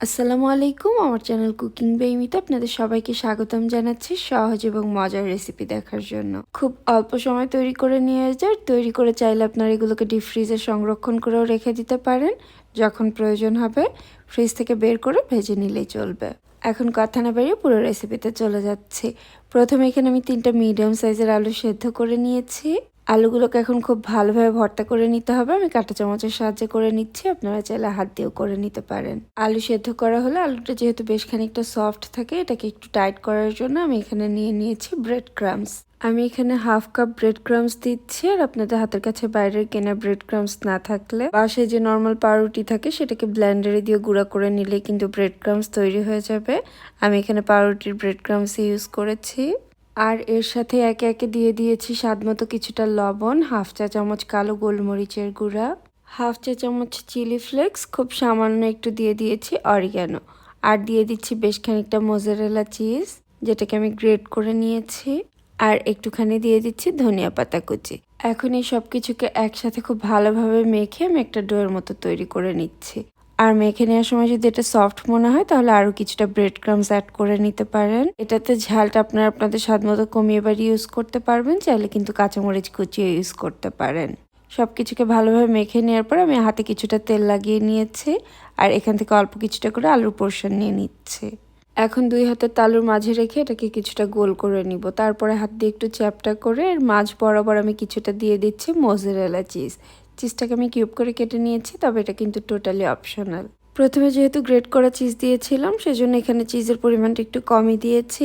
আসসালামু আলাইকুম, আমার চ্যানেল কুকিং বেইমিতে আপনাদের সবাইকে স্বাগতম জানাচ্ছি সহজ এবং মজার রেসিপি দেখার জন্য। খুব অল্প সময় তৈরি করে নিয়ে যায় তৈরি করে চাইলে আপনারা এগুলোকে ডিপ ফ্রিজে সংরক্ষণ করেও রেখে দিতে পারেন। যখন প্রয়োজন হবে ফ্রিজ থেকে বের করে ভেজে নিলেই চলবে। এখন কথা না বাড়িয়ে পুরো রেসিপিতে চলে যাচ্ছি। প্রথমে এখানে আমি তিনটা মিডিয়াম সাইজের আলু সেদ্ধ করে নিয়েছি। আলুগুলোকে এখন খুব ভালোভাবে ভর্তা করে নিতে হবে। আমি কাঁটা চামচের সাহায্যে করে নিচ্ছি, আপনারা চাইলে হাত দিয়েও করে নিতে পারেন। আলু সেদ্ধ করা হলে আলুটা যেহেতু বেশ খানিকটা সফট থাকে, এটাকে একটু টাইট করার জন্য আমি এখানে নিয়ে নিয়েছি ব্রেড ক্রামস আমি এখানে হাফ কাপ ব্রেড ক্রামস দিচ্ছি, আর আপনাদের হাতের কাছে বাইরের কেনা ব্রেড ক্রামস না থাকলে বাসায় যে নর্মাল পাউরুটি থাকে, সেটাকে ব্ল্যান্ডারে দিয়ে গুঁড়া করে নিলে কিন্তু ব্রেড ক্রামস তৈরি হয়ে যাবে। আমি এখানে পাউরুটির ব্রেড ক্রামস ইউজ করেছি। আর এর সাথে একে একে দিয়ে দিয়েছি স্বাদ মতো কিছুটা লবণ, হাফ চা চামচ কালো গোলমরিচের গুঁড়া, হাফ চা চামচ চিলি ফ্লেক্স, খুব সামান্য একটু দিয়ে দিয়েছি অরিগ্যানো আর দিয়ে দিচ্ছি বেশ খানিকটা মোজারেলা চিজ, যেটাকে আমি গ্রেট করে নিয়েছি। আর একটুখানি দিয়ে দিচ্ছি ধনিয়া পাতা কুচি। এখন এই সব কিছুকে একসাথে খুব ভালোভাবে মেখে আমি একটা ডোয়ের মতো তৈরি করে নিচ্ছি। আর মেখে নেওয়ার সময় যদি এটা সফট মনে হয়, তাহলে আরও কিছুটা ব্রেড ক্রামস অ্যাড করে নিতে পারেন। এটাতে ঝালটা আপনারা আপনাদের স্বাদ মতো কমিয়ে বাড়ি ইউজ করতে পারবেন, চাইলে কিন্তু কাঁচামরিচ কুচিয়ে ইউজ করতে পারেন। সব কিছুকে ভালোভাবে মেখে নেওয়ার পর আমি হাতে কিছুটা তেল লাগিয়ে নিয়েছি, আর এখান থেকে অল্প কিছুটা করে আলুর পোর্শন নিয়ে নিচ্ছে। এখন দুই হাতের তালুর মাঝে রেখে এটাকে কিছুটা গোল করে নিব। তারপরে হাত দিয়ে একটু চ্যাপটা করে, এর মাঝ বরাবর আমি কিছুটা দিয়ে দিচ্ছি মোজারেলা চিজ চিজটাকে আমি কিউব করে কেটে নিয়েছি, তবে এটা কিন্তু টোটালি অপশনাল প্রথমে যেহেতু গ্রেট করা চিজ দিয়েছিলাম, সেজন্য এখানে চিজের পরিমাণটা একটু কমই দিয়েছি।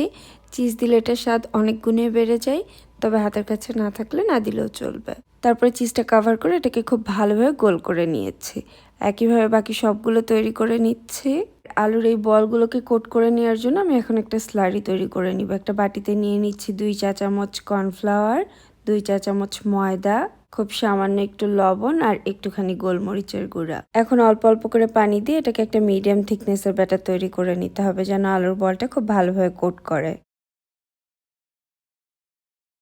চিজ দিলে এটার স্বাদ অনেক গুণে বেড়ে যায়, তবে হাতের কাছে না থাকলে না দিলেও চলবে। তারপরে চিজটা কাভার করে এটাকে খুব ভালোভাবে গোল করে নিয়েছি। একইভাবে বাকি সবগুলো তৈরি করে নিচ্ছি। আলুর এই বলগুলোকে কোট করে নেওয়ার জন্য আমি এখন একটা স্লারি তৈরি করে নিব। একটা বাটিতে নিয়ে নিচ্ছি দুই চা চামচ কর্নফ্লাওয়ার দুই চা চামচ ময়দা। খুব সামান্য একটু লবণ আর একটুখানি গোলমরিচের গুঁড়া। এখন অল্প অল্প করে পানি দিয়ে এটাকে একটা মিডিয়াম থিকনেসের ব্যাটার তৈরি করে নিতে হবে যেন আলুর বলটা খুব ভালোভাবে কোট করে।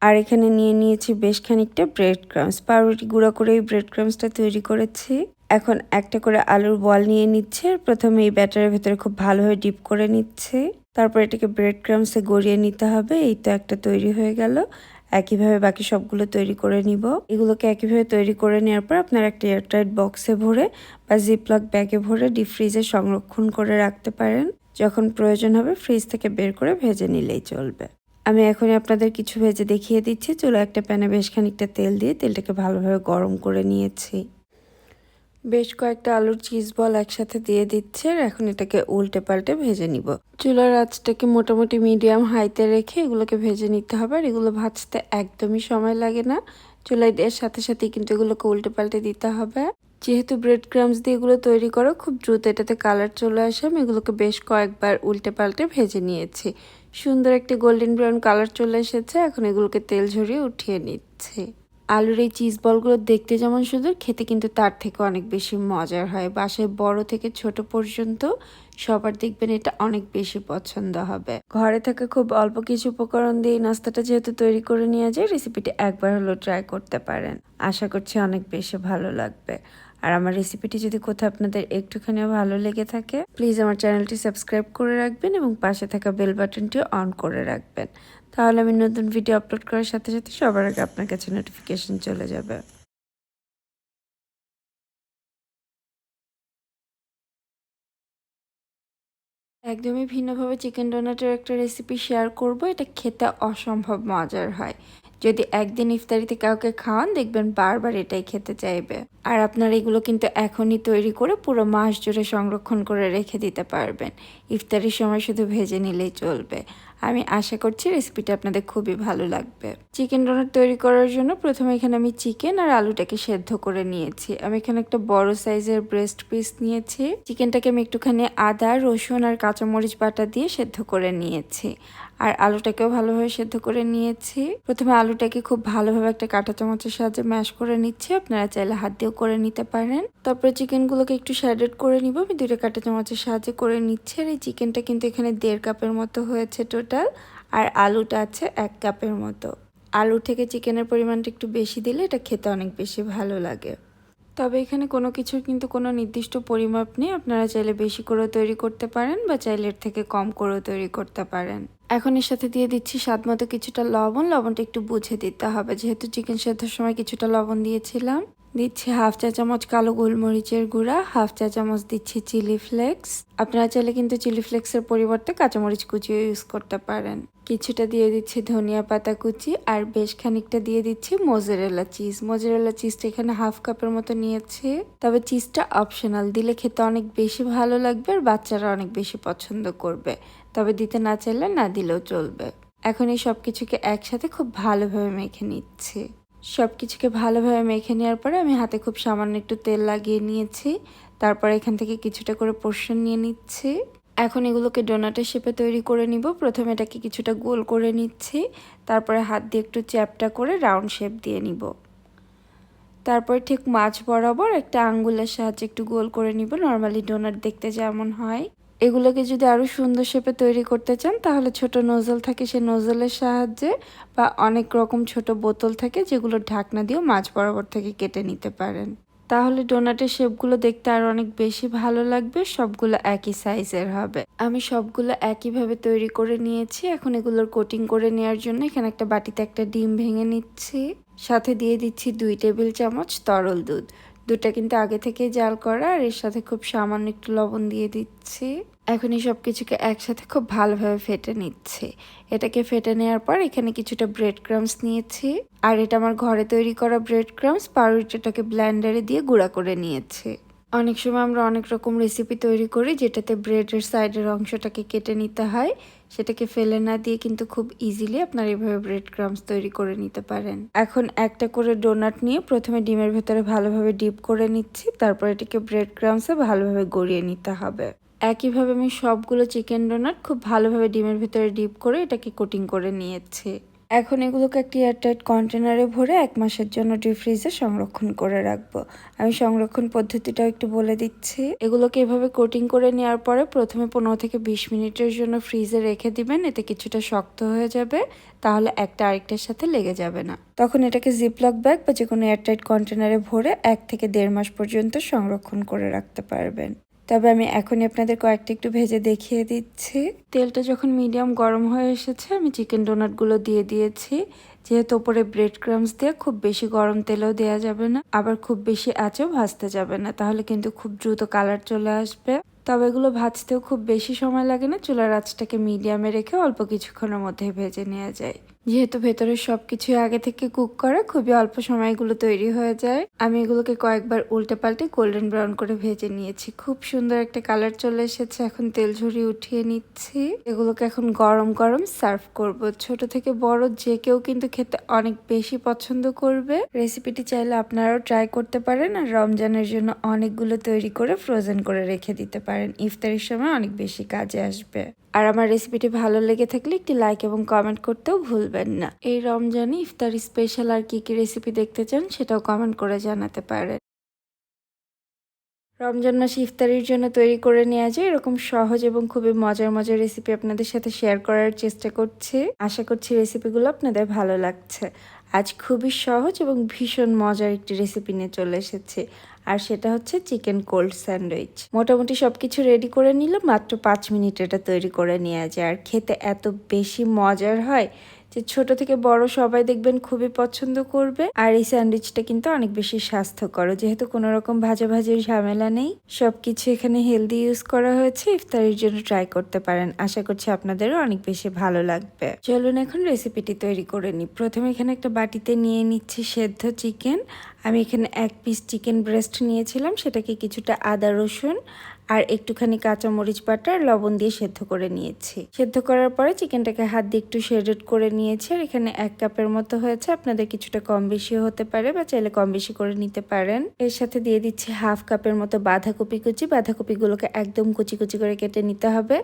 আর এখানে নিয়ে নিয়েছি বেশ খানিকটা ব্রেড ক্রামস পাউরুটি গুঁড়া করে এই ব্রেড ক্রামসটা তৈরি করেছি। এখন একটা করে আলুর বল নিয়ে নিচ্ছে প্রথমে এই ব্যাটারের ভেতরে খুব ভালোভাবে ডিপ করে নিচ্ছে। তারপর এটাকে ব্রেড ক্রামসে গড়িয়ে নিতে হবে। এই তো একটা তৈরি হয়ে গেল। একইভাবে বাকি সবগুলো তৈরি করে নিব। এগুলোকে একইভাবে তৈরি করে নেওয়ার পর আপনার একটা এয়ারটাইট বক্সে ভরে বা জিপলক ব্যাগে ভরে ডিপ ফ্রিজে সংরক্ষণ করে রাখতে পারেন। যখন প্রয়োজন হবে ফ্রিজ থেকে বের করে ভেজে নিলেই চলবে। আমি এখনই আপনাদের কিছু ভেজে দেখিয়ে দিচ্ছি। চলো একটা প্যানে বেশ খানিকটা তেল দিয়ে তেলটাকে ভালোভাবে গরম করে নিয়েছি। বেশ কয়েকটা আলুর চিজ বল একসাথে দিয়ে দিচ্ছে এখন এটাকে উল্টে পাল্টে ভেজে নিব। চুলার আঁচটাকে মোটামুটি মিডিয়াম হাইতে রেখে এগুলোকে ভেজে নিতে হবে, আর এগুলো ভাজতে একদমই সময় লাগে না। চুলাই দেওয়ার সাথে সাথে কিন্তু এগুলোকে উল্টে পাল্টে দিতে হবে। যেহেতু ব্রেড ক্রামস দিয়ে এগুলো তৈরি করো, খুব দ্রুত এটাতে কালার চলে আসে। আমি এগুলোকে বেশ কয়েকবার উল্টে পাল্টে ভেজে নিয়েছি। সুন্দর একটি গোল্ডেন ব্রাউন কালার চলে এসেছে, এখন এগুলোকে তেল ঝরিয়ে উঠিয়ে নিচ্ছে। আলুর এই চিজ বলগুলো দেখতে যেমন সুন্দর, খেতে কিন্তু তার থেকে অনেক বেশি মজার হয়। বাসায় বড় থেকে ছোট পর্যন্ত সবার দেখবেন এটা অনেক বেশি পছন্দ হবে। ঘরে থাকা খুব অল্প কিছু উপকরণ দিয়ে নাস্তাটা যেহেতু তৈরি করে নিয়ে যায় রেসিপিটি একবার হলো ট্রাই করতে পারেন। আশা করছি অনেক বেশি ভালো লাগবে। আর আমার রেসিপিটি যদি কোথাও আপনাদের একটুখানিও ভালো লেগে থাকে প্লিজ আমার চ্যানেলটি সাবস্ক্রাইব করে রাখবেন এবং পাশে থাকা বেল বাটনটিও অন করে রাখবেন। তাহলে আমি নতুন ভিডিও আপলোড করার সাথে সাথে সবার আগে আপনার কাছে নোটিফিকেশন চলে যাবে। একদমই ভিন্নভাবে চিকেন ডোনাটের একটা রেসিপি শেয়ার করব, এটা খেতে অসম্ভব মজার হয়। যদি একদিন ইফতারিতে কাউকে খাওয়ান, দেখবেন বারবার এটাই খেতে চাইবে। আর আপনার এগুলো কিন্তু এখনই তৈরি করে পুরো মাস জুড়ে সংরক্ষণ করে রেখে দিতে পারবেন। ইফতারির সময় শুধু ভেজে নিলেই চলবে। আমি আশা করছি রেসিপিটা আপনাদের খুবই ভালো লাগবে। চিকেন ডোনাট তৈরি করার জন্য প্রথমে এখানে আমি চিকেন আর আলুটাকে সেদ্ধ করে নিয়েছি। আমি এখানে একটা বড় সাইজের ব্রেস্ট পিস নিয়েছি। চিকেনটাকে আমি একটুখানি আদা, রসুন আর কাঁচামরিচ বাটা দিয়ে সেদ্ধ করে নিয়েছি। আর আলুটাকেও ভালোভাবে সেদ্ধ করে নিয়েছি। প্রথমে আলুটাকে খুব ভালোভাবে একটা কাঁটা চামচের সাহায্যে ম্যাশ করে নিচ্ছি। আপনারা চাইলে হাত দিয়েও করে নিতে পারেন। তারপরে চিকেনগুলোকে একটু শ্যাডেড করে নিব। আমি দুইটা কাঁটা চামচের সাহায্যে করে নিচ্ছি। আর এই চিকেনটা কিন্তু এখানে দেড় কাপের মতো হয়েছে টোটাল। আর আলুটা আছে এক কাপের মতো। আলু থেকে চিকেনের পরিমাণটা একটু বেশি দিলে এটা খেতে অনেক বেশি ভালো লাগে। তবে এখানে কোনো কিছুর কিন্তু কোনো নির্দিষ্ট পরিমাপ নেই। আপনারা চাইলে বেশি করেও তৈরি করতে পারেন বা চাইলে এর থেকে কম করেও তৈরি করতে পারেন। এখন এর সাথে দিয়ে দিচ্ছি স্বাদ মতো কিছুটা লবণ। লবণটা একটু বুঝে দিতে হবে। যেহেতু চিকেন সেদ্ধর সময় কিছুটা লবণ দিয়েছিলাম। দিচ্ছি হাফ চা চামচ কালো গোলমরিচের গুঁড়া হাফ চা চামচ দিচ্ছি চিলি ফ্লেক্স আপনারা চাইলে কিন্তু চিলি ফ্লেক্সের পরিবর্তে কাঁচামরিচ কুচিও ইউজ করতে পারেন। কিছুটা দিয়ে দিচ্ছি ধনিয়া পাতা কুচি আর বেশ খানিকটা দিয়ে দিচ্ছি মোজারেলা চিজ মোজারেলা চিজটা এখানে হাফ কাপের মতো নিয়েছি। তবে চিজটা অপশনাল দিলে খেতে অনেক বেশি ভালো লাগবে আর বাচ্চারা অনেক বেশি পছন্দ করবে। তবে দিতে না চাইলে না দিলেও চলবে। এখন এই সব কিছুকে একসাথে খুব ভালোভাবে মেখে নিচ্ছি। সব কিছুকে ভালোভাবে মেখে নেওয়ার পরে আমি হাতে খুব সামান্য একটু তেল লাগিয়ে নিয়েছি। তারপর এখান থেকে কিছুটা করে পোর্শন নিয়ে নিচ্ছি। এখন এগুলোকে ডোনাটের শেপে তৈরি করে নিব। প্রথমে এটাকে কিছুটা গোল করে নিচ্ছি। তারপরে হাত দিয়ে একটু চ্যাপটা করে রাউন্ড শেপ দিয়ে নিব। তারপর ঠিক মাছ বরাবর একটা আঙ্গুলের সাহায্যে একটু গোল করে নিব। নর্মালি ডোনাট দেখতে যেমন হয়। এগুলোকে যদি আরও সুন্দর শেপে তৈরি করতে চান, তাহলে ছোট নজল থাকে সে নজলের সাহায্যে বা অনেক রকম ছোট বোতল থাকে যেগুলো ঢাকনা দিয়েও মাছ বরাবর থেকে কেটে নিতে পারেন। তাহলে ডোনাটের শেপগুলো দেখতে আরও অনেক বেশি ভালো লাগবে, সবগুলো একই সাইজের হবে। আমি সবগুলো একইভাবে তৈরি করে নিয়েছি, এখন এগুলোর কোটিং করে নেওয়ার জন্য এখানে একটা বাটিতে একটা ডিম ভেঙে নিচ্ছি। সাথে দিয়ে দিচ্ছি দুই টেবিল চামচ তরল দুধ। দুধটা কিন্তু আগে থেকে জাল করা, আর এর সাথে খুব সামান্য একটু লবণ দিয়ে দিচ্ছি। এখন এই সব কিছুকে একসাথে খুব ভালোভাবে ফেটে নিচ্ছে। এটাকে ফেটে নেওয়ার পর এখানে কিছুটা ব্রেড ক্রামস নিয়েছি। আর এটা আমার ঘরে তৈরি করা ব্রেড ক্রামস পাউরুটিটাকে ব্ল্যান্ডারে দিয়ে গুঁড়া করে নিয়েছি। অনেক সময় আমরা অনেক রকম রেসিপি তৈরি করি যেটাতে ব্রেডের সাইডের অংশটাকে কেটে নিতে হয়। সেটাকে ফেলে না দিয়ে কিন্তু খুব ইজিলি আপনারা এভাবে ব্রেড ক্রামস তৈরি করে নিতে পারেন। এখন একটা করে ডোনাট নিয়ে প্রথমে ডিমের ভেতরে ভালোভাবে ডিপ করে নিচ্ছি, তারপর এটাকে ব্রেড ক্রামসে ভালোভাবে গড়িয়ে নিতে হবে। একইভাবে আমি সবগুলো চিকেন ডোনাট খুব ভালোভাবে ডিমের ভেতরে ডিপ করে এটাকে কোটিং করে নিয়েছি। এখন এগুলোকে একটি এয়ারটাইট কন্টেনারে ভরে এক মাসের জন্য ডিপ ফ্রিজে সংরক্ষণ করে রাখব। আমি সংরক্ষণ পদ্ধতিটাও একটু বলে দিচ্ছি। এগুলোকে এভাবে কোটিং করে নেওয়ার পরে প্রথমে পনেরো থেকে বিশ মিনিটের জন্য ফ্রিজে রেখে দিবেন, এতে কিছুটা শক্ত হয়ে যাবে, তাহলে একটা আরেকটার সাথে লেগে যাবে না। তখন এটাকে জিপলক ব্যাগ বা যে কোনো এয়ারটাইট কন্টেনারে ভরে এক থেকে দেড় মাস পর্যন্ত সংরক্ষণ করে রাখতে পারবেন। তবে আমি এখনই আপনাদের কয়েকটা একটু ভেজে দেখিয়ে দিচ্ছি। তেলটা যখন মিডিয়াম গরম হয়ে এসেছে, আমি চিকেন ডোনাটগুলো দিয়ে দিয়েছি। যেহেতু ওপরে ব্রেড ক্রামস দিয়ে খুব বেশি গরম তেলেও দেওয়া যাবে না, আবার খুব বেশি আঁচেও ভাজতে যাবে না, তাহলে কিন্তু খুব দ্রুত কালার চলে আসবে। তবে এগুলো ভাজতেও খুব বেশি সময় লাগে না, চুলার আঁচটাকে মিডিয়ামে রেখে অল্প কিছুক্ষণের মধ্যে ভেজে নেওয়া যায়। যেহেতু ভেতরে সবকিছু আগে থেকে কুক করা, খুবই অল্প সময় এগুলো তৈরি হয়ে যায়। আমি এগুলোকে কয়েকবার উল্টে পাল্টে গোল্ডেন ব্রাউন করে ভেজে নিয়েছি। খুব সুন্দর একটা কালার চলে এসেছে। এখন তেল ঝরিয়ে উঠিয়ে নিচ্ছি। এগুলোকে এখন গরম গরম সার্ভ করব। ছোট থেকে বড় যে কেউ কিন্তু খেতে অনেক বেশি পছন্দ করবে। রেসিপিটি চাইলে আপনারাও ট্রাই করতে পারেন আর রমজানের জন্য অনেকগুলো তৈরি করে ফ্রোজেন করে রেখে দিতে পারেন। ইফতারের সময় অনেক বেশি কাজে আসবে। আর আমার রেসিপিটি ভালো লেগে থাকলে একটি লাইক এবং কমেন্ট করতেও ভুলবেন না। এই রমজানে ইফতার স্পেশাল আর কি কি রেসিপি দেখতে চান সেটাও কমেন্ট করে জানাতে পারেন। রমজান মাসে ইফতারির জন্য তৈরি করে নেওয়া যায় এরকম সহজ এবং খুবই মজার মজার রেসিপি আপনাদের সাথে শেয়ার করার চেষ্টা করছি। আশা করছি রেসিপিগুলো আপনাদের ভালো লাগছে। আজ খুবই সহজ এবং ভীষণ মজার একটি রেসিপি নিয়ে চলে এসেছি। আর সেটা হচ্ছে চিকেন কোল্ড স্যান্ডউইচ। মোটামুটি সব কিছু রেডি করে নিলে মাত্র পাঁচ মিনিট এটা তৈরি করে নেওয়া যায়। আর খেতে এত বেশি মজার হয় যে ছোট থেকে বড় সবাই দেখবেন খুবই পছন্দ করবে। আর এই স্যান্ডউইচটা কিন্তু অনেক বেশি স্বাস্থ্যকর। যেহেতু কোনো রকম ভাজা ভাজির ঝামেলা নেই, সবকিছু এখানে হেলদি ইউজ করা হয়েছে। ইফতারির জন্য ট্রাই করতে পারেন। আশা করছি আপনাদেরও অনেক বেশি ভালো লাগবে। চলুন এখন রেসিপিটি তৈরি করে নিই। প্রথমে এখানে একটা বাটিতে নিয়ে নিচ্ছি সেদ্ধ চিকেন আমি এখানে এক পিস চিকেন ব্রেস্ট নিয়েছিলাম। সেটাকে কিছুটা আদা, রসুন আর একটুখানি কাঁচামরিচ বাটা আর লবণ দিয়ে সেদ্ধ করে নিয়েছি। সেদ্ধ করার পরে চিকেনটাকে হাত দিয়ে একটু শেডেড করে নিয়েছি, আর এখানে এক কাপের মতো হয়েছে। আপনাদের কিছুটা কম বেশিও হতে পারে বা চাইলে কম বেশি করে নিতে পারেন। এর সাথে দিয়ে দিচ্ছি হাফ কাপের মতো বাঁধাকপি কুচি। বাঁধাকপিগুলোকে একদম কুচি কুচি করে কেটে নিতে হবে।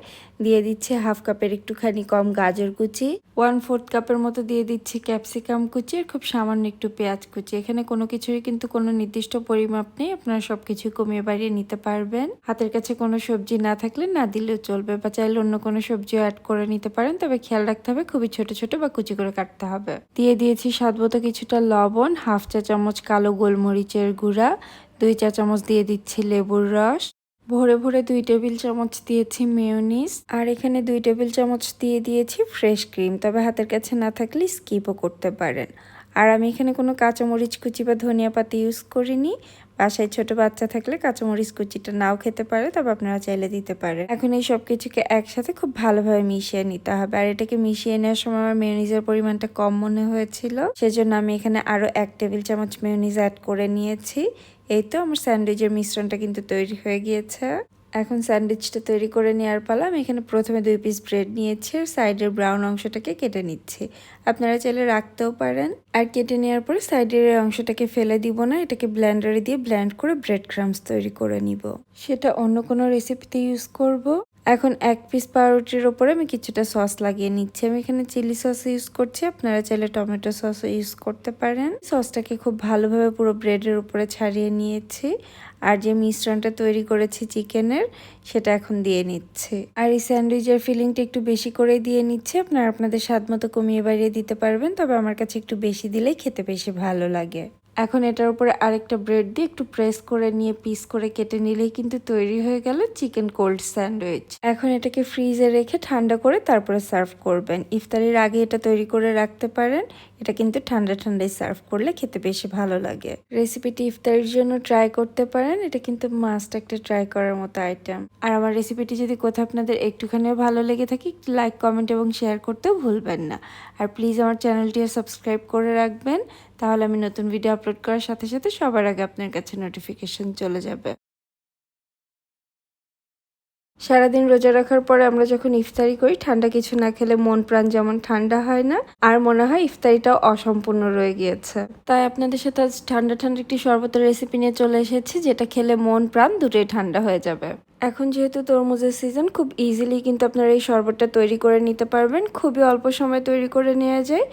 দিয়ে দিচ্ছি হাফ কাপের একটুখানি কম গাজর কুচি। ওয়ান ফোর্থ কাপের মতো দিয়ে দিচ্ছি ক্যাপসিকাম কুচি আর খুব সামান্য একটু পেঁয়াজ কুচি। এখানে কোনো কিছুরই কিন্তু কোনো নির্দিষ্ট পরিমাপ নেই। আপনারা সবকিছু কমিয়ে বাড়িয়ে নিতে পারবেন। হাতের কাছে কোনো সবজি না থাকলে না দিলেও চলবে বা চাইলে অন্য কোনো সবজিও অ্যাড করে নিতে পারেন। তবে খেয়াল রাখতে হবে খুবই ছোট ছোট বা কুচি করে কাটতে হবে। দিয়ে দিয়েছি স্বাদ মতো কিছুটা লবণ, হাফ চা চামচ কালো গোলমরিচের গুঁড়া, দুই চা চামচ দিয়ে দিচ্ছি লেবুর রস। ভরে ভরে দুই টেবিল চামচ দিয়েছি মেয়োনিজ। আর এখানে দুই টেবিল চামচ দিয়ে দিয়েছি ফ্রেশ ক্রিম। তবে হাতের কাছে না থাকলে স্কিপও করতে পারেন। আর আমি এখানে কোনো কাঁচামরিচ, কুচি বা ধনিয়া পাতা ইউজ করিনি। বাসায় ছোট বাচ্চা থাকলে কাঁচামরিচ কুচিটা নাও খেতে পারে, তবে আপনারা চাইলে দিতে পারে এখন এই সব কিছুকে একসাথে খুব ভালোভাবে মিশিয়ে নিতে হবে। আর এটাকে মিশিয়ে নেওয়ার সময় আমার মেয়নিজের পরিমাণটা কম মনে হয়েছিল। সেজন্য আমি এখানে আরও এক টেবিল চামচ মেয়নিজ অ্যাড করে নিয়েছি। এই তো আমার স্যান্ডউইচের মিশ্রণটা কিন্তু তৈরি হয়ে গিয়েছে। এখন স্যান্ডউইচটা তৈরি করে নেওয়ার পালাম এখানে প্রথমে দুই পিস ব্রেড নিয়েছি আর সাইডের ব্রাউন অংশটাকে কেটে নিচ্ছি। আপনারা চাইলে রাখতেও পারেন। আর কেটে নেওয়ার পরে সাইডের অংশটাকে ফেলে দিব না, এটাকে ব্ল্যান্ডারে দিয়ে ব্ল্যান্ড করে ব্রেড ক্রামস তৈরি করে নিব। সেটা অন্য কোনো রেসিপিতে ইউজ করব। এখন এক পিস পাউরুটির ওপরে আমি কিছুটা সস লাগিয়ে নিচ্ছি। আমি এখানে চিলি সস ইউজ করছি। আপনারা চাইলে টমেটো সসও ইউজ করতে পারেন। সসটাকে খুব ভালোভাবে পুরো ব্রেডের উপরে ছাড়িয়ে নিয়েছি। আর যে মিশ্রণটা তৈরি করেছি চিকেনের সেটা এখন দিয়ে নিচ্ছে। আর এই স্যান্ডউইচের ফিলিংটা একটু বেশি করে দিয়ে নিচ্ছে। আপনারা আপনাদের স্বাদ মতো কমিয়ে বাড়িয়ে দিতে পারবেন। তবে আমার কাছে একটু বেশি দিলেই খেতে বেশি ভালো লাগে। এখন এটার উপরে আরেকটা ব্রেড দিয়ে একটু প্রেস করে নিয়ে পিস করে কেটে নিলেই কিন্তু তৈরি হয়ে গেল চিকেন কোল্ড স্যান্ডউইচ এখন এটাকে ফ্রিজে রেখে ঠান্ডা করে তারপরে সার্ভ করবেন। ইফতারির আগে এটা তৈরি করে রাখতে পারেন। এটা কিন্তু ঠান্ডা ঠান্ডায় সার্ভ করলে খেতে বেশি ভালো লাগে। রেসিপিটি ইফতারির জন্য ট্রাই করতে পারেন। এটা কিন্তু মাস্ট একটা ট্রাই করার মতো আইটেম আর আমার রেসিপিটি যদি কোথাও আপনাদের একটুখানিও ভালো লেগে থাকে লাইক কমেন্ট এবং শেয়ার করতেও ভুলবেন না। আর প্লিজ আমার চ্যানেলটিও সাবস্ক্রাইব করে রাখবেন। তাহলে আমি নতুন ভিডিও আপলোড করার সাথে সাথে সবার আগে আপনার কাছে নোটিফিকেশন চলে যাবে। সারাদিন রোজা রাখার পরে আমরা যখন ইফতারি করি, ঠান্ডা কিছু না খেলে মন প্রাণ যেমন ঠান্ডা হয় না, আর মনে হয় ইফতারিটাও অসম্পূর্ণ রয়ে গিয়েছে। তাই আপনাদের সাথে আজ ঠান্ডা ঠান্ডা একটি শরবতের রেসিপি নিয়ে চলে এসেছি, যেটা খেলে মন প্রাণ দুটোই ঠান্ডা হয়ে যাবে। এখন যেহেতু তরমুজের সিজন খুব ইজিলি কিন্তু আপনারা এই শরবতটা তৈরি করে নিতে পারবেন। খুবই অল্প সময় তৈরি করে নেওয়া যায়,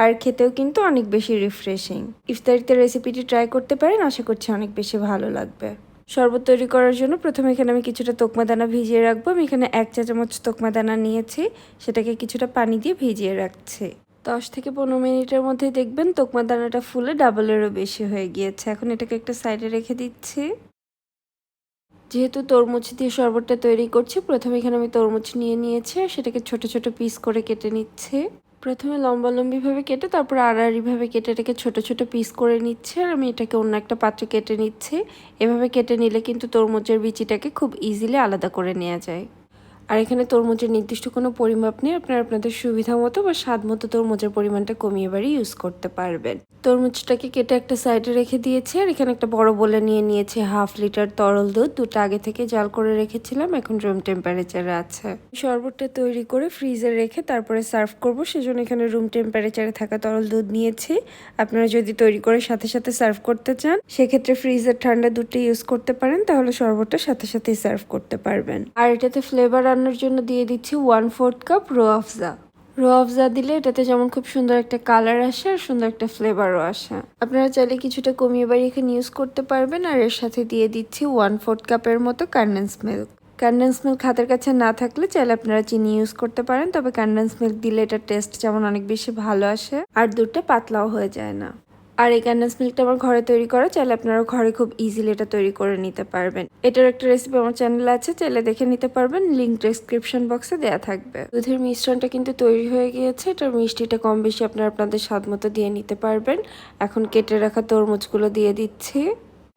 আর খেতেও কিন্তু অনেক বেশি রিফ্রেশিং ইফতারিতে রেসিপিটি ট্রাই করতে পারেন, আশা করছি অনেক বেশি ভালো লাগবে। শরবত তৈরি করার জন্য প্রথমে এখানে আমি কিছুটা তোকমা দানা ভিজিয়ে রাখব। আমি এখানে এক চা চামচ তোকমা দানা নিয়েছি। সেটাকে কিছুটা পানি দিয়ে ভিজিয়ে রাখছি। দশ থেকে পনেরো মিনিটের মধ্যে দেখবেন তোকমা দানাটা ফুলে ডাবলেরও বেশি হয়ে গিয়েছে। এখন এটাকে একটা সাইডে রেখে দিচ্ছি। যেহেতু তরমুজ দিয়ে শরবতটা তৈরি করছি, প্রথমে এখানে আমি তরমুজ নিয়ে নিয়েছি সেটাকে ছোট ছোট পিস করে কেটে নিচ্ছি। প্রথমে লম্বালম্বিভাবে কেটে তারপর আড়াআড়িভাবে কেটে এটাকে ছোট ছোট পিস করে নিচ্ছে আর আমি এটাকে অন্য একটা পাত্রে কেটে নিচ্ছি। এভাবে কেটে নিলে কিন্তু তরমুজের বিচিটাকে খুব ইজিলি আলাদা করে নেওয়া যায়। আর এখানে তরমুজের নির্দিষ্ট কোনো পরিমাপ নেই। আপনারা আপনাদের সুবিধা মতো বা স্বাদ মতো তরমুজের পরিমাণটা কমিয়ে বাড়ি ইউজ করতে পারবেন। তরমুজটাকে কেটে একটা সাইডে রেখে দিয়েছি। আর এখানে একটা বড় বলে নিয়ে নিয়েছি হাফ লিটার তরল দুধ। দুটো আগে থেকে জাল করে রেখেছিলাম। এখন রুম টেম্পারেচারে আছে। শরবতটা তৈরি করে ফ্রিজে রেখে তারপরে সার্ভ করব। সেজন্য এখানে রুম টেম্পারেচারে থাকা তরল দুধ নিয়েছি। আপনারা যদি তৈরি করে সাথে সাথে সার্ভ করতে চান, সেক্ষেত্রে ফ্রিজের ঠান্ডা দুধটা ইউজ করতে পারেন। তাহলে শরবতটা সাথে সাথেই সার্ভ করতে পারবেন। আর এটাতে ফ্লেভার আনার জন্য দিয়ে দিচ্ছি one fourth cup Rooh Afza Rooh Afza দিলে এটাতে যেমন খুব সুন্দর একটা কালার আসে আর সুন্দর একটা ফ্লেভারও আসে। আপনারা চাইলে কিছুটা কমিয়ে বাড়িয়ে এখানে ইউজ করতে পারবেন আর এর সাথে দিয়ে দিচ্ছি ওয়ান ফোর্থ কাপের মতো কন্ডেন্স মিল্ক কন্ডেন্স মিল্ক হাতের কাছে না থাকলে চাইলে আপনারা চিনি ইউজ করতে পারেন, তবে কন্ডেন্স মিল্ক দিলে এটার টেস্ট যেমন অনেক বেশি ভালো আসে আর দুধটা পাতলাও হয়ে যায় না। আর এই ক্যান্ডেন্স মিল্কটা আমার ঘরে তৈরি করা, চাইলে আপনারা ঘরে খুব ইজিলি এটা তৈরি করে নিতে পারবেন। এটার একটা রেসিপি আমার চ্যানেলে আছে, চাইলে দেখে নিতে পারবেন লিঙ্ক ডেসক্রিপশন বক্সে দেওয়া থাকবে। দুধের মিশ্রণটা কিন্তু তৈরি হয়ে গিয়েছে, এটার মিষ্টিটা কম বেশি আপনারা আপনাদের স্বাদ মতো দিয়ে নিতে পারবেন। এখন কেটে রাখা তরমুজগুলো দিয়ে দিচ্ছি।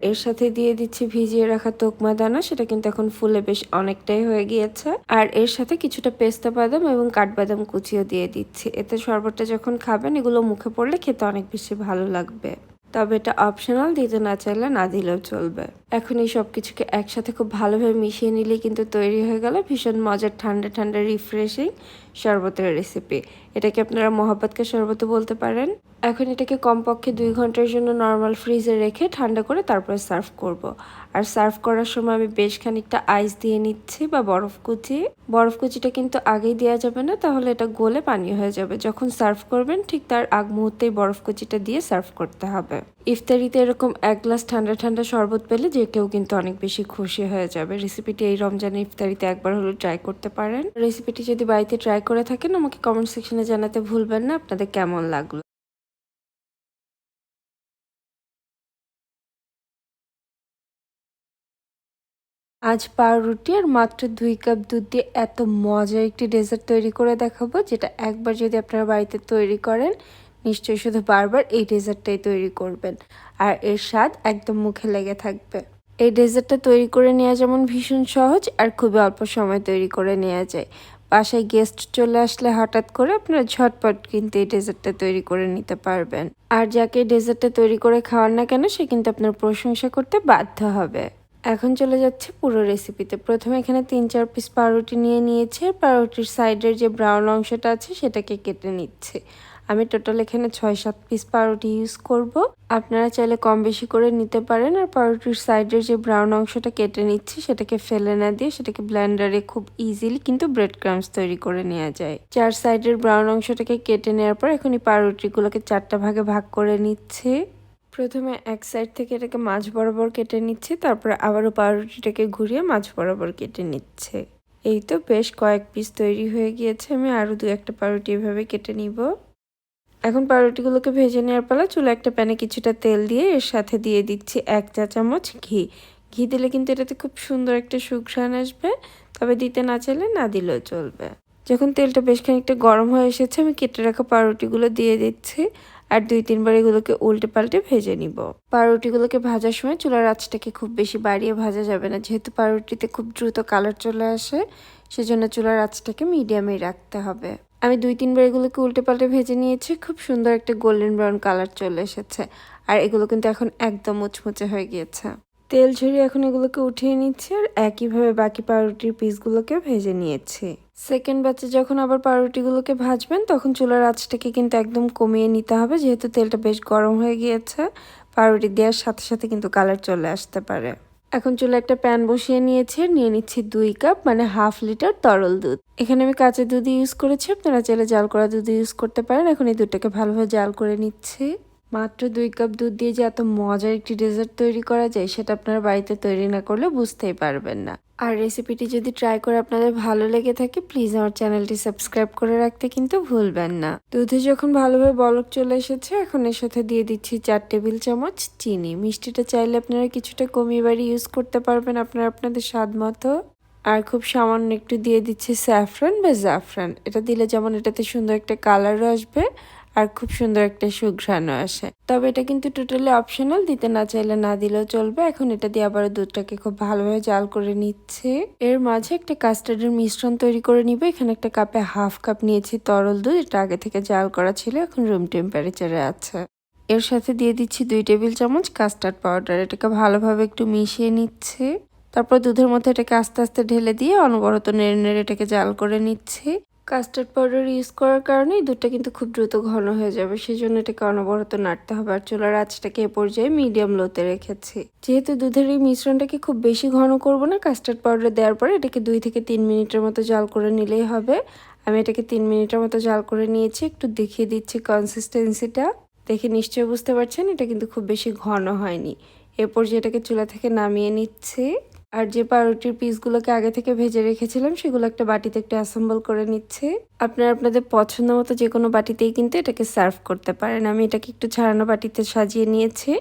এর সাথে দিয়ে দিচ্ছি ভিজিয়ে রাখা তোকমা দানা, সেটা কিন্তু এখন ফুলে বেশ অনেকটাই হয়ে গিয়েছে। আর এর সাথে কিছুটা পেস্তা বাদাম এবং কাঠবাদাম কুচিও দিয়ে দিচ্ছি। এতে শরবতটা যখন খাবেন, এগুলো মুখে পড়লে খেতে অনেক বেশি ভালো লাগবে। তবে এটা অপশনাল দিতে না চাইলে না দিলেও চলবে। এখন এই সব কিছুকে একসাথে খুব ভালোভাবে মিশিয়ে নিলে কিন্তু তৈরি হয়ে গেল ভীষণ মজার ঠান্ডা ঠান্ডা রিফ্রেশিং শরবতের রেসিপি এটাকে আপনারা মহাব্বতকে শরবত বলতে পারেন? এখন এটাকে কমপক্ষে দুই ঘণ্টার জন্য নর্মাল ফ্রিজে রেখে ঠান্ডা করে তারপরে সার্ভ করব। আর সার্ভ করার সময় আমি বেশ খানিকটা আইস দিয়ে নিচ্ছি বা বরফ কুচি। বরফ কুচিটা কিন্তু আগেই দেওয়া যাবে না, তাহলে এটা গলে পানি হয়ে যাবে। যখন সার্ভ করবেন ঠিক তার আগ মুহূর্তেই বরফ কুচিটা দিয়ে সার্ভ করতে হবে। ইফতারিতে এরকম এক গ্লাস ঠান্ডা ঠান্ডা শরবত পেলে যে কেউ কিন্তু অনেক বেশি খুশি হয়ে যাবে। রেসিপিটি এই রমজানের ইফতারিতে একবার হলো ট্রাই করতে পারেন। রেসিপিটি যদি বাড়িতে ট্রাই করে থাকেন, আমাকে কমেন্ট সেকশনে জানাতে ভুলবেন না। আপনাদের কেমন লাগল? আজ পাউরুটি আর মাত্র দুই কাপ দুধ দিয়ে এত মজার একটি ডেজার্ট তৈরি করে দেখাবো, যেটা একবার যদি আপনারা বাড়িতে তৈরি করেন নিশ্চয়ই শুধু বারবার এই ডেজার্টটাই তৈরি করবেন। আর এর স্বাদ একদম মুখে লেগে থাকবে। এই ডেজার্টটা তৈরি করে নেওয়া যেমন ভীষণ সহজ আর খুবই অল্প সময় তৈরি করে নেওয়া যায়। বাসায় গেস্ট চলে আসলে হঠাৎ করে আপনারা ঝটপট কিন্তু এই ডেজার্টটা তৈরি করে নিতে পারবেন। আর যাকে এই ডেজার্টটা তৈরি করে খাওয়ান না কেন, সে কিন্তু আপনার প্রশংসা করতে বাধ্য হবে। এখন চলে যাচ্ছে পুরো রেসিপিতে। প্রথমে এখানে তিন চার পিস পাউরুটি নিয়ে নিয়েছে। পাউরুটির সাইডের যে ব্রাউন অংশটা আছে, সেটাকে কেটে নিচ্ছে। আমি টোটাল এখানে ছয়, সাত পিস পাউরুটি ইউজ করব। আপনারা চাইলে কম বেশি করে নিতে পারেন আর পাউরুটির সাইডের যে ব্রাউন অংশটা কেটে নিচ্ছি, সেটাকে ফেলে না দিয়ে সেটাকে ব্লেন্ডারে খুব ইজিলি কিন্তু ব্রেড ক্রামস তৈরি করে নেওয়া যায়। চার সাইডের ব্রাউন অংশটাকে কেটে নেওয়ার পর এখন এই পাউরুটিগুলোকে চারটা ভাগে ভাগ করে নিচ্ছে। প্রথমে এক সাইড থেকে এটাকে মাছ বরাবর কেটে নিচ্ছে, তারপরে আবারও পাউরুটিটাকে ঘুরিয়ে মাছ বরাবর কেটে নিচ্ছে। এই তো বেশ কয়েক পিস তৈরি হয়ে গিয়েছে, আমি আরও দু একটা পাউরুটি এভাবে কেটে নিব। এখন পাউরুটিগুলোকে ভেজে নেওয়ার পালা চুলা একটা প্যানে কিছুটা তেল দিয়ে এর সাথে দিয়ে দিচ্ছি এক চা চামচ ঘি। ঘি দিলে কিন্তু এটাতে খুব সুন্দর একটা সুঘ্রাণ আসবে, তবে দিতে না চাইলে না দিলেও চলবে। যখন তেলটা বেশ খানিকটা গরম হয়ে এসেছে, আমি কেটে রাখা পাউরুটিগুলো দিয়ে দিচ্ছি আর দুই তিনবার এগুলোকে উল্টে পাল্টে ভেজে নিব। পাউরুটিগুলোকে ভাজার সময় চুলার আঁচটাকে খুব বেশি বাড়িয়ে ভাজা যাবে না, যেহেতু পাউরুটিতে খুব দ্রুত কালার চলে আসে, সেজন্য চুলার আঁচটাকে মিডিয়ামেই রাখতে হবে। আমি দুই তিনবার এগুলোকে উল্টে পাল্টে ভেজে নিয়েছি, খুব সুন্দর একটা গোল্ডেন ব্রাউন কালার চলে এসেছে। আর এগুলো কিন্তু এখন একদম মুচমুচে হয়ে গিয়েছে। তেল ঝরিয়ে এখন এগুলোকে উঠিয়ে নিচ্ছি আর একইভাবে বাকি পাউরুটির পিসগুলোকে ভেজে নিয়েছি। সেকেন্ড ব্যাচে যখন আবার পাউরুটিগুলোকে ভাজবেন, তখন চুলার আঁচটাকে কিন্তু একদম কমিয়ে নিতে হবে, যেহেতু তেলটা বেশ গরম হয়ে গিয়েছে। পাউরুটি দেওয়ার সাথে সাথে কিন্তু কালার চলে আসতে পারে। এখন চুলে একটা প্যান বসিয়ে নিয়েছে, নিয়ে নিচ্ছি দুই কাপ মানে হাফ লিটার তরল দুধ। এখানে আমি কাঁচা দুধ ইউজ করেছি, আপনারা চাইলে জাল করা দুধ ইউজ করতে পারেন। এখন এই দুধটাকে ভালোভাবে জাল করে নিচ্ছে। মাত্র দুই কাপ দুধ দিয়ে যে এত মজার একটি ডেজার্ট তৈরি করা যায়, সেটা আপনারা বাড়িতে তৈরি না করলে বুঝতেই পারবেন না। আর রেসিপিটি যদি ট্রাই করে আপনাদের ভালো লেগে থাকে প্লিজ আমার চ্যানেলটি সাবস্ক্রাইব করে রাখতে কিন্তু ভুলবেন না। দুধে যখন ভালোভাবে বলক চলে এসেছে, এখন এর সাথে দিয়ে দিচ্ছি চার টেবিল চামচ চিনি। মিষ্টিটা চাইলে আপনারা কিছুটা কমিয়ে বাড়ি ইউজ করতে পারবেন আপনারা, আপনাদের স্বাদ মতো। আর খুব সামান্য একটু দিয়ে দিচ্ছি স্যাফরান বা জাফরান। এটা দিলে যেমন এটাতে সুন্দর একটা কালারও আসবে আর খুব সুন্দর একটা সুঘ্রাণও আসে। তবে এটা কিন্তু টোটালি অপশনাল দিতে না চাইলে না দিলেও চলবে। এখন এটা দিয়ে আবার দুধটাকে খুব ভালোভাবে জাল করে নিচ্ছে। এর মাঝে একটা কাস্টার্ডের মিশ্রণ তৈরি করে নিবে। এখানে একটা কাপে হাফ কাপ নিয়েছি তরল দুধ। এটা আগে থেকে জাল করা ছিল, এখন রুম টেম্পারেচারে আছে। এর সাথে দিয়ে দিচ্ছি দুই টেবিল চামচ কাস্টার্ড পাউডার এটাকে ভালোভাবে একটু মিশিয়ে নিচ্ছে। তারপর দুধের মধ্যে এটাকে আস্তে আস্তে ঢেলে দিয়ে অনবরত নেড়ে নেড়ে এটাকে জাল করে নিচ্ছি। কাস্টার্ড পাউডার ইউজ করার কারণেই দুধটা কিন্তু খুব দ্রুত ঘন হয়ে যাবে। সেই জন্য এটাকে অনবরত নাড়তে হবে। আর চুলার আঁচটাকে এ পর্যায়ে মিডিয়াম লোতে রেখেছি। যেহেতু দুধের এই মিশ্রণটাকে খুব বেশি ঘন করব না কাস্টার্ড পাউডার দেওয়ার পরে এটাকে দুই থেকে তিন মিনিটের মতো জাল করে নিলেই হবে। আমি এটাকে তিন মিনিটের মতো জাল করে নিয়েছি। একটু দেখিয়ে দিচ্ছি কনসিস্টেন্সিটা দেখে নিশ্চয়ই বুঝতে পারছেন, এটা কিন্তু খুব বেশি ঘন হয়নি। এরপর যে এটাকে চুলা থেকে নামিয়ে নিচ্ছে। আর যে পাউরুটির পিসগুলোকে আগে থেকে ভেজে রেখেছিলাম, সেগুলো একটা বাটিতে একটু অ্যাসেম্বল করে নিচ্ছে। আপনারা আপনাদের পছন্দ মতো যে কোনো বাটিতেই কিন্তু এটাকে সার্ভ করতে পারেন। আমি এটাকে একটু ছাড়ানো বাটিতে সাজিয়ে নিয়েছি।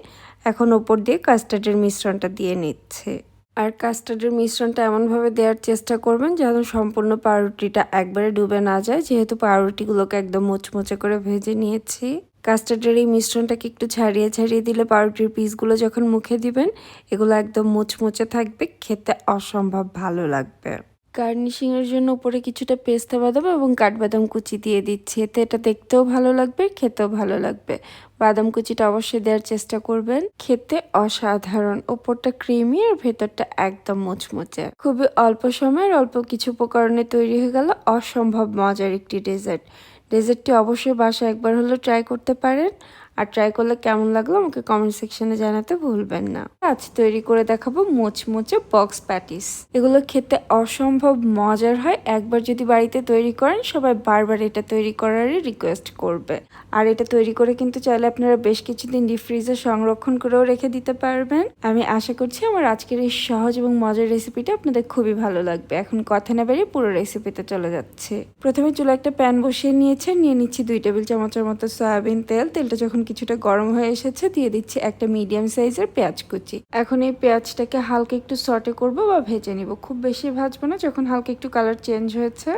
এখন ওপর দিয়ে কাস্টার্ডের মিশ্রণটা দিয়ে নিচ্ছে। আর কাস্টার্ডের মিশ্রণটা এমনভাবে দেওয়ার চেষ্টা করবেন যেন সম্পূর্ণ পাউরুটিটা একবারে ডুবে না যায়, যেহেতু পাউরুটিগুলোকে একদম মুচমুচে করে ভেজে নিয়েছি। কাস্টার্ডের এই মিশ্রণটাকে একটু ছাড়িয়ে ছাড়িয়ে দিলে পাউরুটির পিসগুলো যখন মুখে দিবেন, এগুলো একদম মুচমুচে থাকবে, খেতে অসম্ভব ভালো লাগবে। গার্নিশিংয়ের জন্য উপরে কিছুটা পেস্তা বাদাম এবং কাঠবাদাম কুচি দিয়ে দিচ্ছি। এতে এটা দেখতেও ভালো লাগবে, খেতেও ভালো লাগবে। বাদাম কুচিটা অবশ্যই দেওয়ার চেষ্টা করবেন। খেতে অসাধারণ ওপরটা ক্রিমি আর ভেতরটা একদম মুচমুচে। খুবই অল্প সময়ের, অল্প কিছু উপকরণে তৈরি হয়ে গেল অসম্ভব মজার একটি ডেজার্ট ডেজার্টটি অবশ্যই বাসায় একবার হলেও ট্রাই করতে পারেন। আর ট্রাই করলে কেমন লাগল আমাকে কমেন্ট সেকশনে জানাতে ভুলবেন না। আজ তৈরি করে দেখাবো মোচমোচে বক্স প্যাটিস এগুলো খেতে অসম্ভব মজার হয়, একবার যদি বাড়িতে তৈরি করেন, সবাই বারবার এটা তৈরি করারই রিকোয়েস্ট করবে। আর এটা তৈরি করে কিন্তু চাইলে আপনারা বেশ কিছুদিন ডিপ ফ্রিজে সংরক্ষণ করেও রেখে দিতে পারবেন। আমি আশা করছি আমার আজকের এই সহজ এবং মজার রেসিপিটা আপনাদের খুবই ভালো লাগবে। এখন কথা না বেরিয়ে পুরো রেসিপিতে চলে যাচ্ছে। প্রথমে চুলা একটা প্যান বসিয়ে নিয়েছে, নিয়ে নিচ্ছি দুই টেবিল চামচের মতো সয়াবিন তেল। তেলটা যখন কিছুটা গরম হয়ে এসেছে, দিয়ে দিচ্ছি একটা মিডিয়াম সাইজের পেঁয়াজ কুচি। এখন এই পেঁয়াজটাকে হালকা একটু সটে করব বা ভেজে নিব। খুব বেশি ভাজবো না, যখন হালকা একটু কালার চেঞ্জ হয়েছে,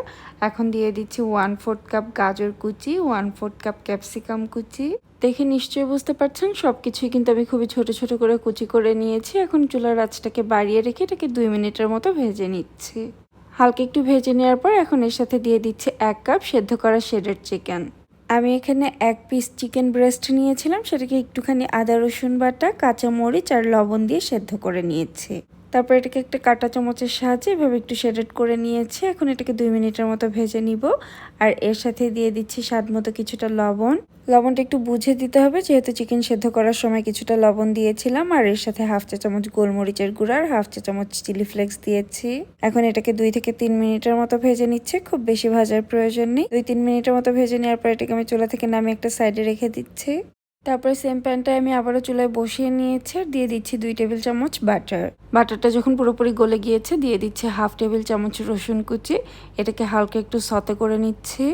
এখন দিয়ে দিচ্ছি ওয়ান ফোর্থ কাপ গাজর কুচি ওয়ান ফোর্থ কাপ ক্যাপসিকাম কুচি। দেখে নিশ্চয়ই বুঝতে পারছেন সব কিছুই কিন্তু আমি খুবই ছোট ছোট করে কুচি করে নিয়েছি। এখন চুলার আঁচটাকে বাড়িয়ে রেখে এটাকে দুই মিনিটের মতো ভেজে নিচ্ছি। হালকা একটু ভেজে নেওয়ার পর এখন এর সাথে দিয়ে দিচ্ছি এক কাপ সেদ্ধ করা শেডেড চিকেন আমি এখানে এক পিস চিকেন ব্রেস্ট নিয়েছিলাম, সেটাকে একটুখানি আদা রসুন বাটা, কাঁচামরিচ আর লবণ দিয়ে সেদ্ধ করে নিয়েছি। তারপর এটাকে একটা কাঁটা চামচের সাহায্যে এভাবে একটু শেডেড করে নিয়েছি। এখন এটাকে দুই মিনিটের মতো ভেজে নিব। আর এর সাথে দিয়ে দিচ্ছি স্বাদ মতো কিছুটা লবণ। লবণটা একটু বুঝে দিতে হবে, যেহেতু চিকেন সেদ্ধ করার সময় কিছুটা লবণ দিয়েছিলাম। আর এর সাথে হাফ চা চামচ গোলমরিচের গুঁড়া আর হাফ চা চামচ চিলি ফ্লেক্স দিয়েছি। এখন এটাকে দুই থেকে তিন মিনিটের মতো ভেজে নিচ্ছে। খুব বেশি ভাজার প্রয়োজন নেই। দুই তিন মিনিটের মতো ভেজে নেওয়ার পর এটাকে আমি চুলা থেকে নামিয়ে একটা সাইডে রেখে দিচ্ছি। তারপরে সেম প্যানটা আমি আবারও চুলায় বসিয়ে নিয়েছি, দিয়ে দিচ্ছি দুই টেবিল চামচ বাটার বাটারটা যখন পুরোপুরি গলে গিয়েছে, দিয়ে দিচ্ছে হাফ টেবিল চামচ রসুন কুচি। এটাকে হালকা একটু সতে করে নিচ্ছি।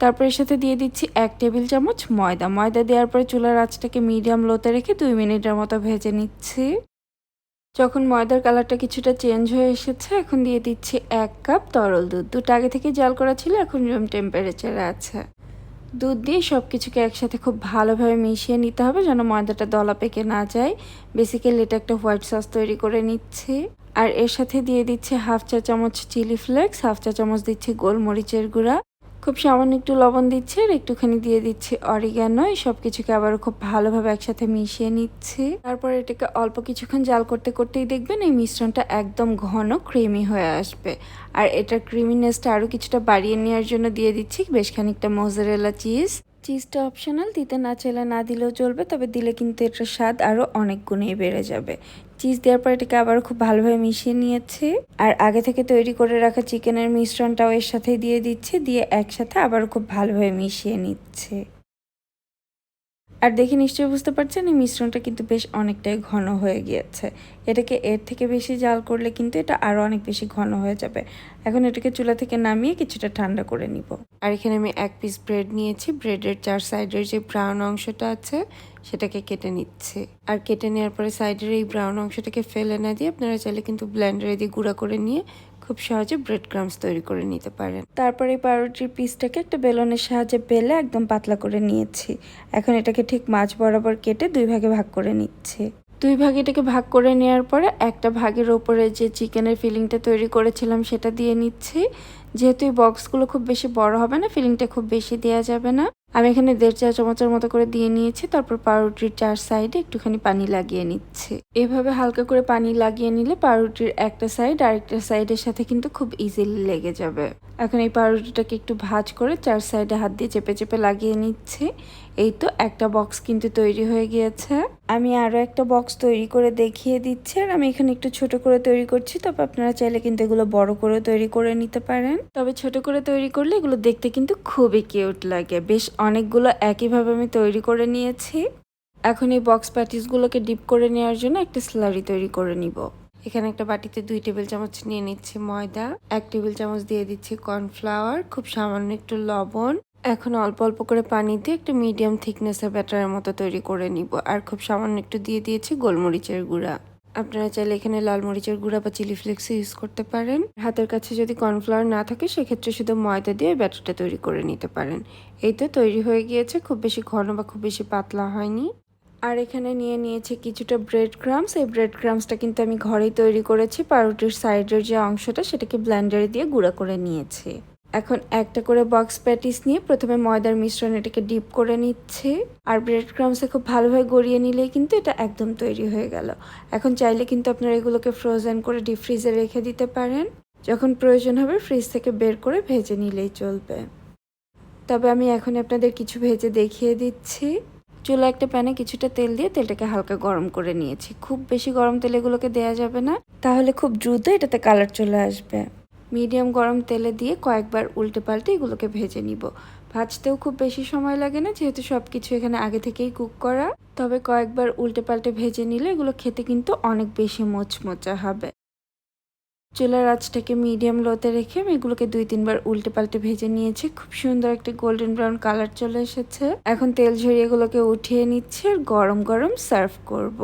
তারপর এর সাথে দিয়ে দিচ্ছি এক টেবিল চামচ ময়দা। ময়দা দেওয়ার পরে চুলার আঁচটাকে মিডিয়াম লোতে রেখে দুই মিনিটের মতো ভেজে নিচ্ছি। যখন ময়দার কালারটা কিছুটা চেঞ্জ হয়ে এসেছে, এখন দিয়ে দিচ্ছি এক কাপ তরল দুধ। দুটো আগে থেকে জাল করা ছিল, এখন রুম টেম্পারেচারে আছে। দুধ দিয়ে সব কিছুকে একসাথে খুব ভালোভাবে মিশিয়ে নিতে হবে যেন ময়দাটা দলা পেকে না যায়। বেসিক্যালি এটা একটা হোয়াইট সস তৈরি করে নিচ্ছে। আর এর সাথে দিয়ে দিচ্ছে হাফ চা চামচ চিলি ফ্লেক্স হাফ চা চামচ দিচ্ছে গোলমরিচের গুঁড়া। খুব সামান্য একটু লবণ দিচ্ছি আর একটুখানি দিয়ে দিচ্ছি অরিগানো এই সব কিছুকে আবার খুব ভালোভাবে একসাথে মিশিয়ে নিচ্ছি। তারপর এটাকে অল্প কিছুক্ষণ জাল করতে করতেই দেখবেন এই মিশ্রণটা একদম ঘন ক্রিমি হয়ে আসবে। আর এটার ক্রিমিনেসটা আরও কিছুটা বাড়িয়ে নেওয়ার জন্য দিয়ে দিচ্ছি বেশ খানিকটা মোজারেলা চিজ চিজটা অপশনাল দিতে না চাইলে না দিলেও চলবে, তবে দিলে কিন্তু এটার স্বাদ আরও অনেক গুণেই বেড়ে যাবে। চিজ দেওয়ার পর এটাকে আবার খুব ভালোভাবে মিশিয়ে নিয়েছি। আর আগে থেকে তৈরি করে রাখা চিকেনের মিশ্রণটাও এর সাথে দিয়ে দিচ্ছি, দিয়ে একসাথে আবার খুব ভালোভাবে মিশিয়ে নিচ্ছে। আর দেখে নিশ্চয়ই বুঝতে পারছেন, এই মিশ্রণটা কিন্তু বেশ অনেকটাই ঘন হয়ে গিয়েছে। এটাকে এর থেকে বেশি জাল করলে কিন্তু এটা আরও অনেক বেশি ঘন হয়ে যাবে। এখন এটাকে চুলা থেকে নামিয়ে কিছুটা ঠান্ডা করে নিব। আর এখানে আমি এক পিস ব্রেড নিয়েছি। ব্রেডের চার সাইডের যে ব্রাউন অংশটা আছে, সেটাকে কেটে নিচ্ছে। আর কেটে নেওয়ার পরে সাইডের এই ব্রাউন অংশটাকে ফেলে না দিয়ে আপনারা চাইলে কিন্তু ব্লেন্ডারে দিয়ে গুঁড়া করে নিয়ে খুব সহজে ব্রেড ক্রামস তৈরি করে নিতে পারেন। তারপরে এই পাউরুটির পিসটাকে একটা বেলনের সাহায্যে বেলে একদম পাতলা করে নিয়েছি। এখন এটাকে ঠিক মাছ বরাবর কেটে দুই ভাগে ভাগ করে নিচ্ছে। দুই ভাগে এটাকে ভাগ করে নেওয়ার পরে একটা ভাগের ওপরে যে চিকেনের ফিলিংটা তৈরি করেছিলাম সেটা দিয়ে নিচ্ছি। যেহেতু এই বক্সগুলো খুব বেশি বড় হবে না ফিলিংটা খুব বেশি দেওয়া যাবে না। আমি এখানে দেড় চা চামচের মতো করে দিয়ে নিয়েছি, তারপর পাউরুটির চার সাইডে একটুখানি পানি লাগিয়ে নিচ্ছে। এভাবে হালকা করে পানি লাগিয়ে নিলে পাউরুটির একটা সাইড আরেকটা সাইডের সাথে কিন্তু খুব ইজিলি লেগে যাবে। এখন এই পাউরুটিটাকে একটু ভাজ করে চার সাইডে হাত দিয়ে চেপে চেপে লাগিয়ে নিচ্ছি। এই তো একটা বক্স কিন্তু তৈরি হয়ে গিয়েছে। আমি আরও একটা বক্স তৈরি করে দেখিয়ে দিচ্ছি, আর আমি এখানে একটু ছোট করে তৈরি করছি, তবে আপনারা চাইলে কিন্তু এগুলো বড় করে তৈরি করে নিতে পারেন। তবে ছোট করে তৈরি করলে এগুলো দেখতে কিন্তু খুবই কিউট লাগে। বেশ অনেকগুলো একইভাবে আমি তৈরি করে নিয়েছি। এখন এই বক্স প্যাটিসগুলোকে ডিপ করে নেওয়ার জন্য একটা স্লারি তৈরি করে নিব। এখানে একটা বাটিতে দুই টেবিল চামচ নিয়ে নিচ্ছি ময়দা, এক টেবিল চামচ দিয়ে দিচ্ছি কর্নফ্লাওয়ার খুব সামান্য একটু লবণ এখন অল্প অল্প করে পানি দিয়ে একটা মিডিয়াম থিকনেসের ব্যাটারের মতো তৈরি করে নিব। আর খুব সামান্য একটু দিয়ে দিয়েছি গোলমরিচের গুঁড়া। আপনারা চাইলে এখানে লাল মরিচের গুঁড়া বা চিলি ফ্লেক্স ইউজ করতে পারেন। হাতের কাছে যদি কর্নফ্লাওয়ার না থাকে, সেক্ষেত্রে শুধু ময়দা দিয়ে ব্যাটারটা তৈরি করে নিতে পারেন। এই তো তৈরি হয়ে গিয়েছে, খুব বেশি ঘন বা খুব বেশি পাতলা হয়নি। আর এখানে নিয়ে নিয়েছি কিছুটা ব্রেড ক্রামস এই ব্রেড ক্রামসটা কিন্তু আমি ঘরেই তৈরি করেছি। পাউরুটির সাইডের যে অংশটা, সেটাকে ব্লেন্ডারে দিয়ে গুঁড়া করে নিয়েছি। এখন একটা করে বক্স প্যাটিস নিয়ে প্রথমে ময়দার মিশ্রণ এটাকে ডিপ করে নিচ্ছে। আর ব্রেড ক্রামসে খুব ভালোভাবে গড়িয়ে নিলেই কিন্তু এটা একদম তৈরি হয়ে গেল। এখন চাইলে কিন্তু আপনারা এগুলোকে ফ্রোজেন করে ডিপ ফ্রিজে রেখে দিতে পারেন। যখন প্রয়োজন হবে ফ্রিজ থেকে বের করে ভেজে নিলেই চলবে। তবে আমি এখন আপনাদের কিছু ভেজে দেখিয়ে দিচ্ছি। চুলা একটা প্যানে কিছুটা তেল দিয়ে তেলটাকে হালকা গরম করে নিয়েছি। খুব বেশি গরম তেল এগুলোকে দেওয়া যাবে না। তাহলে খুব দ্রুত এটাতে কালার চলে আসবে। মিডিয়াম গরম তেলে দিয়ে কয়েকবার উল্টে পাল্টে এগুলোকে ভেজে নিব। ভাজতেও খুব বেশি সময় লাগে না, যেহেতু সব কিছু এখানে আগে থেকেই কুক করা। তবে কয়েকবার উল্টে পাল্টে ভেজে নিলে এগুলো খেতে কিন্তু অনেক বেশি মোচমোচা হবে। চুলার আঁচটাকে মিডিয়াম লোতে রেখে আমি এগুলোকে দুই তিনবার উল্টে পাল্টে ভেজে নিয়েছি। খুব সুন্দর একটা গোল্ডেন ব্রাউন কালার চলে এসেছে। এখন তেল ঝরিয়ে এগুলোকে উঠিয়ে নিচ্ছে আর গরম গরম সার্ভ করব।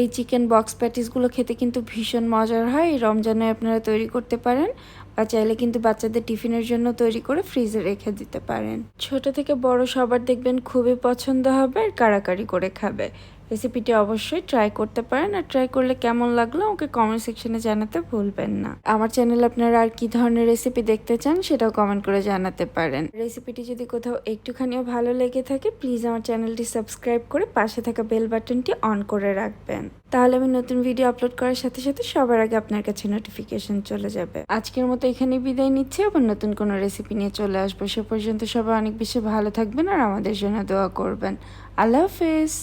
এই চিকেন বক্স প্যাটিসগুলো খেতে কিন্তু ভীষণ মজার হয়। এই রমজানে আপনারা তৈরি করতে পারেন। বা চাইলে কিন্তু বাচ্চাদের টিফিনের জন্য তৈরি করে ফ্রিজে রেখে দিতে পারেন। ছোট থেকে বড় সবার দেখবেন খুবই পছন্দ হবে আর কারাকারি করে খাবে। রেসিপিটি অবশ্যই ট্রাই করতে পারেন আর ট্রাই করলে কেমন লাগল আমাকে কমেন্ট সেকশনে জানাতে ভুলবেন না। আমার চ্যানেলে আপনারা আর কি ধরনের রেসিপি দেখতে চান সেটাও কমেন্ট করে জানাতে পারেন। রেসিপিটি যদি কোথাও একটুখানিও ভালো লেগে থাকে প্লিজ আমার চ্যানেলটি সাবস্ক্রাইব করে পাশে থাকা বেল বাটনটি অন করে রাখবেন। তাহলে আমি নতুন ভিডিও আপলোড করার সাথে সাথে সবার আগে আপনার কাছে নোটিফিকেশন চলে যাবে। আজকের মতো এখানেই বিদায় নিচ্ছি, আবার নতুন কোনো রেসিপি নিয়ে চলে আসব। সে পর্যন্ত সবাই অনেক বেশি ভালো থাকবেন আর আমাদের জন্য দোয়া করবেন। আল্লাহ হাফেজ।